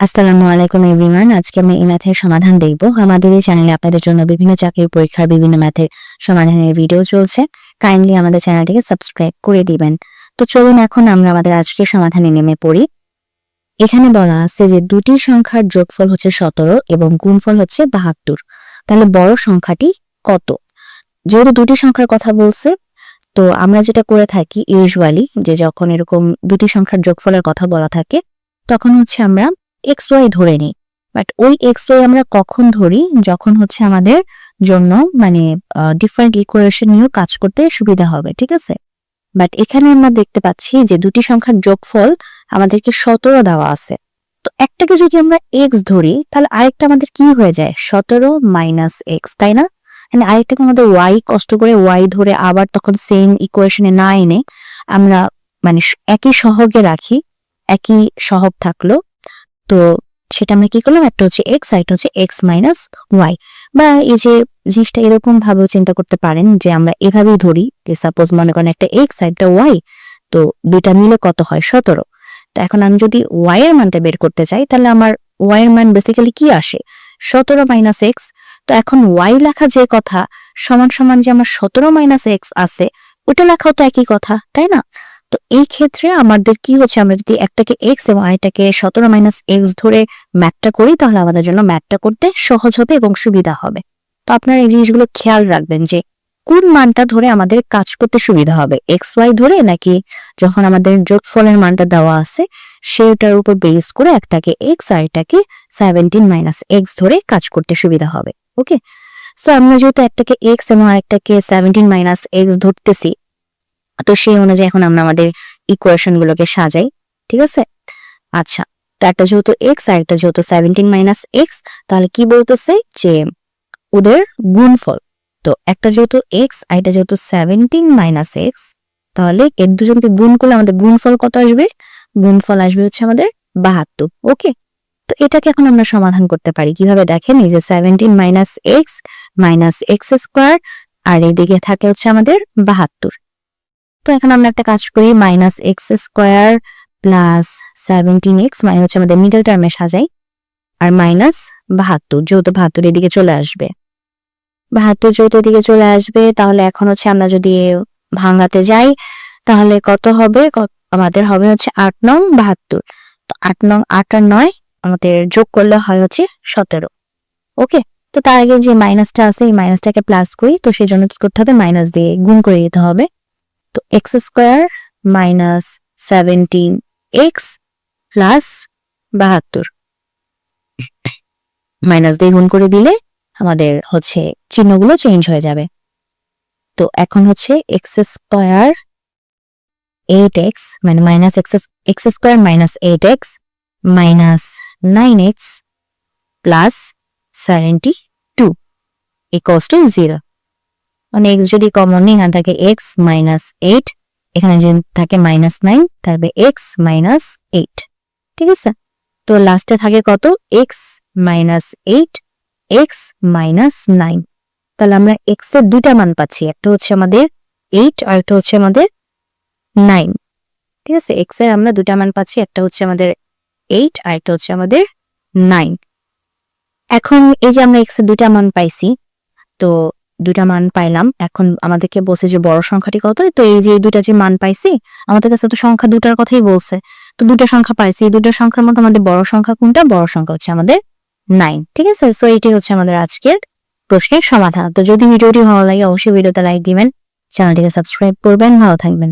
আসসালামু আলাইকুম এভরিওয়ান। আজকে আমি এই ম্যাথের সমাধান দেখব। আমাদের এই চ্যানেলে আপনাদের জন্য বিভিন্ন চাকরির পরীক্ষার বিভিন্ন ম্যাথের সমাধানের ভিডিও চলছে। কাইন্ডলি আমাদের চ্যানেলটিকে সাবস্ক্রাইব করে দিবেন। তো চলুন এখন আমরা আমাদের আজকের সমাধানে নেমে পড়ি। এখানে বলা আছে যে দুটি সংখ্যার যোগফল হচ্ছে সতেরো এবং গুণফল হচ্ছে বাহাত্তর। তাহলে বড় সংখ্যাটি কত? যেহেতু দুটি সংখ্যার কথা বলছে, তো আমরা যেটা করে থাকি ইউজুয়ালি যে যখন এরকম দুটি সংখ্যার যোগফলের কথা বলা থাকে, তখন হচ্ছে আমরা এক্স ওয়াই ধরে নিই। বাট ওই এক্স ওয়াই আমরা কখন ধরি? যখন হচ্ছে আমাদের জন্য মানে ডিফারেন্ট ইকুয়েশন নিয়েও কাজ করতে সুবিধা হবে, ঠিক আছে? বাট এখানে আমরা দেখতে পাচ্ছি যে দুটি সংখ্যার যোগফল আমাদেরকে সতেরো দেওয়া আছে। তো একটাকে যদি আমরা এক্স ধরি, তাহলে আরেকটা আমাদের কি হয়ে যায়? সতেরো মাইনাস এক্স তাই না? মানে আরেকটাকে আমাদের ওয়াই কষ্ট করে ওয়াই ধরে আবার তখন সেম ইকুয়েশনে না এনে আমরা মানে একই সহগে রাখি, একই সহগ থাকল। তো সেটা আমরা কি করলাম? একটা হচ্ছে এক্স আর হচ্ছে এক্স মাইনাস ওয়াই বা এই যে জিনিসটা এরকম ভাবেও চিন্তা করতে পারেন যে আমরা এভাবেই ধরি যে সাপোজ মনে করেন একটা এক্স আর একটা ওয়াই তো দুইটা মিলে কত হয়? সতেরো। তো এখন আমি যদি ওয়াই এর মানটা বের করতে চাই, তাহলে আমার ওয়াই এর মান বেসিক্যালি কি আসে? সতেরো মাইনাস এক্স তো এখন ওয়াই লেখা যে কথা, সমান সমান যে আমার সতেরো মাইনাস এক্স আছে, ওটা লেখাও তো একই কথা, তাই না? এই ক্ষেত্রে আমাদের কি হচ্ছে? আমরা যদি একটাকে এক্স এবং আরেকটাকে সতেরো মাইনাস এক্স ধরে ম্যাথটা করি, তাহলে আমাদের জন্য ম্যাথটা করতে সহজ হবে এবং সুবিধা হবে। তো আপনারা এই জিনিসগুলো খেয়াল রাখবেন যে, কোন মানটা ধরে আমাদের কাজ করতে সুবিধা হবে? এক্স ওয়াই ধরে নাকি যখন আমাদের যোগফলের মানটা দেওয়া আছে, সেটার উপর বেস করে একটাকে এক্স আর সেভেন্টিন মাইনাস এক্স ধরে কাজ করতে সুবিধা হবে ওকে সো আমরা যেহেতু একটাকে এক্স এবং আরেকটাকে সেভেন্টিন মাইনাস এক্স ধরতেছি তো সেই অনুযায়ী এখন আমরা আমাদের ইকুয়েশন গুলোকে সাজাই, ঠিক আছে? আচ্ছা তো একটা যেহেতু এক্স আর একটা যেহেতু সেভেন্টিন মাইনাস এক্স তাহলে কি বলতেছে? যে ওদের গুণফল। তো একটা যেহেতু এক্স আর এটা যেহেতু সেভেন্টিন মাইনাস এক্স তাহলে এর দুজনকে গুণ করলে আমাদের গুণফল কত আসবে? গুণফল আসবে হচ্ছে আমাদের বাহাত্তর ওকে তো এটাকে এখন আমরা সমাধান করতে পারি। কীভাবে দেখেন? এই যে seventeen minus x minus x square আর এইদিকে থাকে হচ্ছে আমাদের বাহাত্তর। তো এখন আমরা একটা কাজ করি minus x square plus seventeen x মানে হচ্ছে আমাদের মিডল টার্মে সাজাই। আর মাইনাস বাহাত্তর যেহেতু বাহাত্তর এদিকে চলে আসবে। বাহাত্তর যেহেতু এদিকে চলে আসবে, তাহলে এখন হচ্ছে আমরা যদি ভাঙাতে যাই, তাহলে কত হবে? আমাদের হবে হচ্ছে আট নং বাহাত্তর। তো আট নং, আট আর নয় আমাদের যোগ করলে হয় হচ্ছে সতেরো। ওকে? তো তার আগে যে মাইনাসটা আছে, এই মাইনাসটাকে প্লাস করি, তো সেই জন্য কি করতে হবে? মাইনাস দিয়ে গুণ করে দিতে হবে। X square minus seventeen x plus বাহাত্তর। মাইনাস দিয়ে গুণ করে দিলে আমাদের হচ্ছে চিহ্নগুলো চেঞ্জ হয়ে যাবে। তো এখন হচ্ছে এক্স স্কোয়ার এইট এক্স মানে minus x x square minus eight x minus nine x plus seventy two equals to zero মানে এক্স যদি কমন নেই, এখানে থাকে এক্স মাইনাস এইট এখানে যদি থাকে মাইনাস নাইন তাহলে এক্স মাইনাস এইট ঠিক আছে? তো লাস্টে থাকে কত? X minus eight x minus nine তাহলে আমরা এক্সের দুইটা মান পাচ্ছি, একটা হচ্ছে আমাদের এইট আর একটা হচ্ছে আমাদের নাইন ঠিক আছে? এক্সের আমরা দুটা মান পাচ্ছি, একটা হচ্ছে আমাদের এইট আর একটা হচ্ছে আমাদের নাইন এখন এই যে আমরা এক্সের দুটা মান পাইছি, তো দুটা মান পাইলাম। এখন আমাদেরকে বলছে যে বড় সংখ্যাটি কত? তো এই যে দুটা যে মান পাইছি, আমাদের কাছে তো সংখ্যা দুটার কথাই বলছে। তো দুটা সংখ্যা পাইছি, এই দুটা সংখ্যার মধ্যে আমাদের বড় সংখ্যা কোনটা? বড় সংখ্যা হচ্ছে আমাদের নাইন ঠিক আছে? সো এটি হচ্ছে আমাদের আজকের প্রশ্নের সমাধান। তো যদি ভিডিওটি ভালো লাগে, অবশ্যই ভিডিওতে লাইক দিবেন, চ্যানেলটিকে সাবস্ক্রাইব করবেন। ভালো থাকবেন।